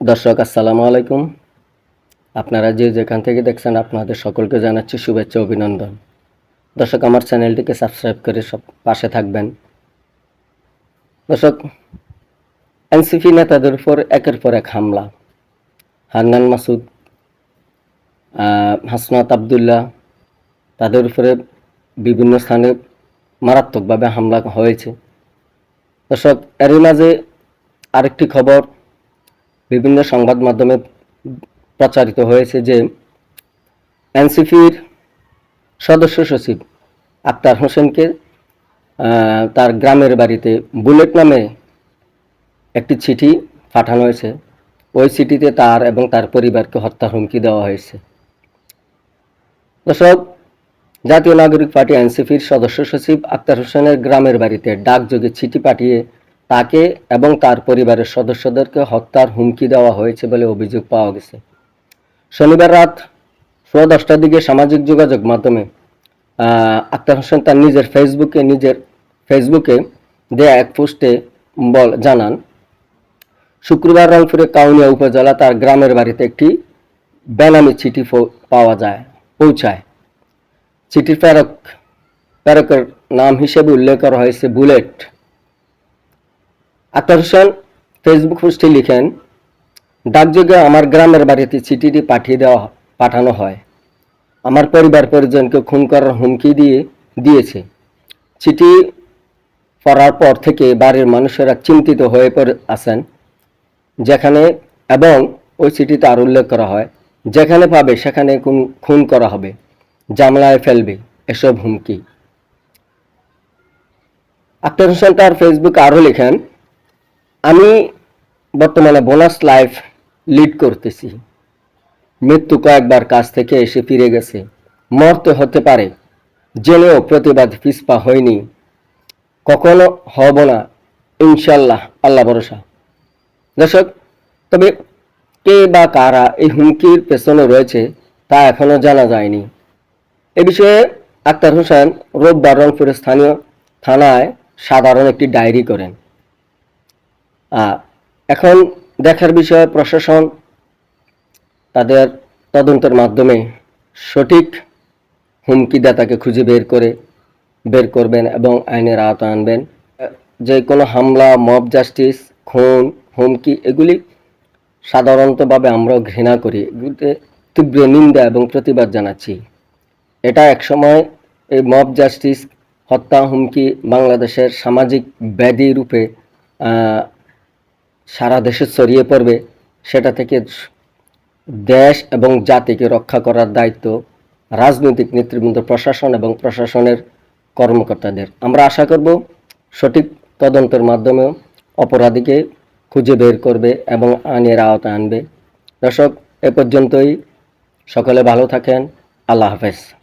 দর্শক, আসসালামু আলাইকুম। আপনারা যে যেখান থেকে দেখছেন, আপনাদের সকলকে জানাচ্ছি শুভেচ্ছা, অভিনন্দন। দর্শক, আমার চ্যানেলটিকে সাবস্ক্রাইব করে সব পাশে থাকবেন। দর্শক, এনসিপি নেতাদের উপর একের পর এক হামলা। হান্নান মাসুদ হাসনাত আবদুল্লাহ, তাদের উপরে বিভিন্ন স্থানে মারাত্মকভাবে হামলা হয়েছে। দর্শক, এরই মাঝে আরেকটি খবর বিভিন্ন সংবাদ মাধ্যমে প্রচারিত হয়েছে যে এনসিপির সদস্য সচিব আক্তার হোসেনকে তার গ্রামের বাড়িতে বুলেট নামে একটি চিঠি পাঠানো হয়েছে। ওই চিঠিতে তার এবং তার পরিবারকে হত্যার হুমকি দেওয়া হয়েছে। দর্শক, জাতীয় নাগরিক পার্টি এনসিপির সদস্য সচিব আক্তার হোসেনের গ্রামের বাড়িতে ডাকযোগে চিঠি পাঠিয়ে তাকে এবং তার পরিবারের সদস্যদেরকে হত্যার হুমকি দেওয়া হয়েছে বলে অভিযোগ পাওয়া গেছে। শনিবার রাত সোয়া দশটার দিকে সামাজিক যোগাযোগ মাধ্যমে আক্তার হোসেন তার নিজের ফেসবুকে নিজের ফেসবুকে দেয়া এক পোস্টে বল জানান, শুক্রবার রংপুরে কাউনিয়া উপজেলা তার গ্রামের বাড়িতে একটি বেনামি চিঠি পাওয়া যায় পৌঁছায়। চিঠির প্রেরক প্রেরকের নাম হিসেবে উল্লেখ করা হয়েছে বুলেট। হোসেন ফেসবুক পোস্টে লিখেন, ডাকযোগে আমার গ্রামের বাড়িতে চিঠিটি পাঠিয়ে দেওয়া, পাঠানো হয়। আমার পরিবার পরিজনকে খুন করার হুমকি দিয়ে, দিয়েছে। চিঠি পড়ার পর থেকে বাড়ির মানুষেরা চিন্তিত হয়ে পড়ে আছেন। যেখানে এবং ওই চিঠিতে আর উল্লেখ করা হয়, যেখানে পাবে সেখানে খুন খুন করা হবে। জামলায় ফেলবে এসব হুমকি। আক্তার হোসেন তার ফেসবুকে আরও লেখেন আমি বর্তমানে বোনাস লাইফ লিড করতেছি। মৃত্যু কয়েকবার কাছ থেকে এসে ফিরে গেছে। মরতে হতে পারে, জেনেও প্রতিবাদ পিসপা হয়নি। কখনো হব না ইনশাল্লাহ আল্লাহ ভরসা। দর্শক, তবে কে বা কারা এই হুমকির পেছনে রয়েছে তা এখনও জানা যায়নি। এ বিষয়ে আক্তার হোসেন রোববার রংপুরের স্থানীয় থানায় সাধারণ একটি ডায়েরি করেন। এখন দেখার বিষয়, প্রশাসন তাদের তদন্তের মাধ্যমে সঠিক হুমকিদাতাকে খুঁজে বের করে বের করবেন এবং আইনের আওতায় আনবেন। যে কোনো হামলা, মব জাস্টিস, খুন, হুমকি এগুলি সাধারণতভাবে আমরাও ঘৃণা করি। এগুলিতে তীব্র নিন্দা এবং প্রতিবাদ জানাচ্ছি। এটা একসময় এই মব জাস্টিস, হত্যা, হুমকি বাংলাদেশের সামাজিক ব্যাধি রূপে সারা দেশে ছড়িয়ে পড়বে, সেটা থেকে দেশ এবং জাতিকে রক্ষা করার দায়িত্ব রাজনৈতিক নেতৃবৃন্দ, প্রশাসন এবং প্রশাসনের কর্মকর্তাদের। আমরা আশা করব সঠিক তদন্তের মাধ্যমেও অপরাধীকে খুঁজে বের করবে এবং আইনের আওতায় আনবে। দর্শক, এ পর্যন্তই। সকলে ভালো থাকেন। আল্লাহ হাফেজ।